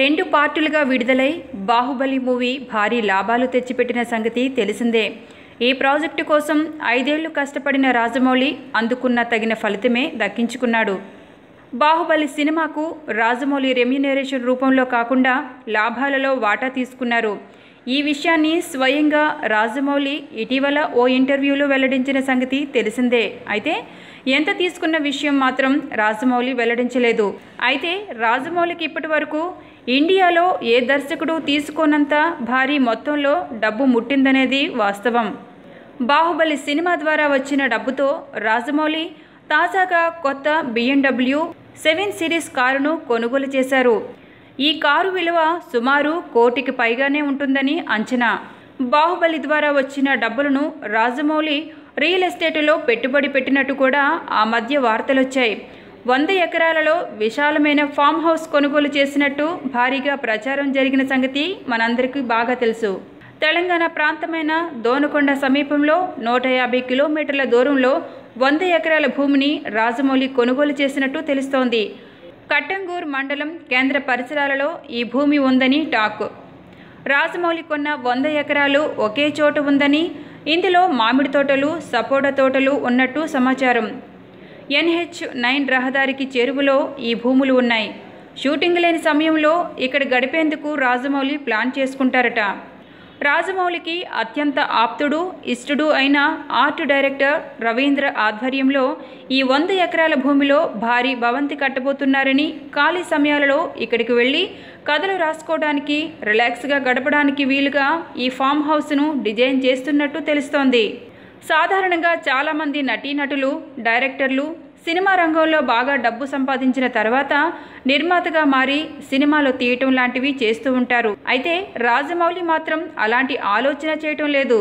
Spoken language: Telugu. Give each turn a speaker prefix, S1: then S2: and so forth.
S1: రెండు పార్టులుగా విడుదలై బాహుబలి మూవీ భారీ లాభాలు తెచ్చిపెట్టిన సంగతి తెలిసిందే. ఈ ప్రాజెక్టు కోసం ఐదేళ్ళు కష్టపడిన రాజమౌళి అందుకున్న తగిన ఫలితమే దక్కించుకున్నాడు. బాహుబలి సినిమాకు రాజమౌళి రెమ్యునరేషన్ రూపంలో కాకుండా లాభాలలో వాటా తీసుకున్నారు. ఈ విషయాన్ని స్వయంగా రాజమౌళి ఇటీవల ఓ ఇంటర్వ్యూలో వెల్లడించిన సంగతి తెలిసిందే. అయితే ఎంత తీసుకున్న విషయం మాత్రం రాజమౌళి వెల్లడించలేదు. అయితే రాజమౌళికి ఇప్పటి వరకు ఇండియాలో ఏ దర్శకుడు తీసుకోనంత భారీ మొత్తంలో డబ్బు ముట్టిందనేది వాస్తవం. బాహుబలి సినిమా ద్వారా వచ్చిన డబ్బుతో రాజమౌళి తాజాగా కొత్త బిఎండబ్ల్యూ సెవెన్ సిరీస్ కారును కొనుగోలు చేశారు. ఈ కారు విలువ సుమారు కోటికి పైగానే ఉంటుందని అంచనా. బాహుబలి ద్వారా వచ్చిన డబ్బులను రాజమౌళి రియల్ ఎస్టేట్లో పెట్టుబడి పెట్టినట్టు కూడా ఆ మధ్య వార్తలొచ్చాయి. వంద ఎకరాలలో విశాలమైన ఫామ్ హౌస్ కొనుగోలు చేసినట్టు భారీగా ప్రచారం జరిగిన సంగతి మనందరికీ బాగా తెలుసు. తెలంగాణ ప్రాంతమైన దోనకొండ సమీపంలో నూట యాభై కిలోమీటర్ల దూరంలో వంద ఎకరాల భూమిని రాజమౌళి కొనుగోలు చేసినట్టు తెలుస్తోంది. కట్టంగూర్ మండలం కేంద్ర పరిసరాలలో ఈ భూమి ఉందని టాక్. రాజమౌళి కొన్న వంద ఎకరాలు ఒకే చోట ఉందని ఇందులో మామిడి తోటలు సపోటా తోటలు ఉన్నట్టు సమాచారం. ఎన్హెచ్ నైన్ రహదారికి చేరువలో ఈ భూములు ఉన్నాయి. షూటింగ్ లేని సమయంలో ఇక్కడ గడిపేందుకు రాజమౌళి ప్లాన్ చేసుకుంటారట. రాజమౌళికి అత్యంత ఆప్తుడు ఇష్టడు అయిన ఆర్ట్ డైరెక్టర్ రవీంద్ర ఆధ్వర్యంలో ఈ వంద ఎకరాల భూమిలో భారీ భవంతి కట్టబోతున్నారని ఖాళీ సమయాలలో ఇక్కడికి వెళ్ళి కథలు రాసుకోవడానికి రిలాక్స్గా గడపడానికి వీలుగా ఈ ఫామ్ హౌస్ను డిజైన్ చేస్తున్నట్టు తెలుస్తోంది. సాధారణంగా చాలామంది నటీనటులు డైరెక్టర్లు సినిమా రంగంలో బాగా డబ్బు సంపాదించిన తర్వాత నిర్మాతగా మారి సినిమాలో తీయటం లాంటివి చేస్తూ ఉంటారు. అయితే రాజమౌళి మాత్రం అలాంటి ఆలోచన చేయటం లేదు.